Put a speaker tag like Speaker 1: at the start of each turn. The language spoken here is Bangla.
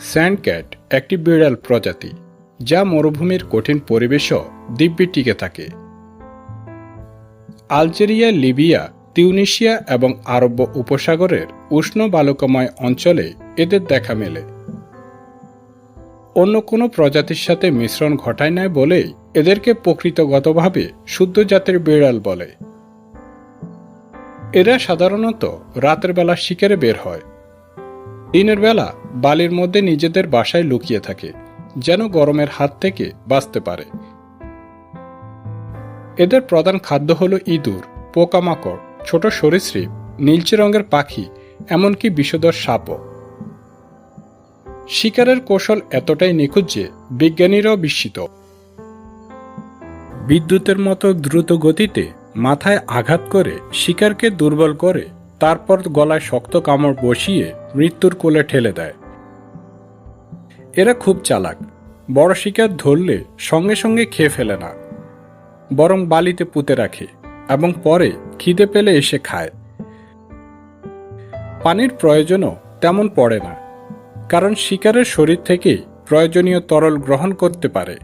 Speaker 1: স্যান্ডক্যাট একটি বিড়াল প্রজাতি, যা মরুভূমির কঠিন পরিবেশও দিব্যি টিকে থাকে। আলজেরিয়া, লিবিয়া তিউনিশিয়া এবং আরব্য উপসাগরের উষ্ণ বালুকাময় অঞ্চলে এদের দেখা মেলে। অন্য কোনো প্রজাতির সাথে মিশ্রণ ঘটায় নাই বলেই এদেরকে প্রকৃতগতভাবে শুদ্ধ জাতের বিড়াল বলে। এরা সাধারণত রাতের বেলা শিকারে বের হয়। দিনের বেলা বালির মধ্যে নিজেদের বাসায় লুকিয়ে থাকে, যেন গরমের হাত থেকে বাঁচতে পারে। এদের প্রধান খাদ্য হল ইঁদুর, পোকামাকড়, ছোট সরীসৃপ, নীলচে রঙের পাখি, এমনকি বিষধর সাপও। শিকারের কৌশল এতটাই নিখুঁত যে বিজ্ঞানীরাও বিস্মিত। বিদ্যুতের মতো দ্রুত গতিতে মাথায় আঘাত করে শিকারকে দুর্বল করে তারপর গলায় শক্ত কামড় বসিয়ে মৃত্যুর কোলে ঠেলে দেয়। এরা খুব চালাক। বড় শিকার ধরলে সঙ্গে সঙ্গে খেয়ে ফেলে না। বরং বালিতে পুঁতে রাখে এবং পরে খিদে পেলে এসে খায়। পানির প্রয়োজনও তেমন পড়ে না। কারণ শিকারের শরীর থেকেই প্রয়োজনীয় তরল গ্রহণ করতে পারে।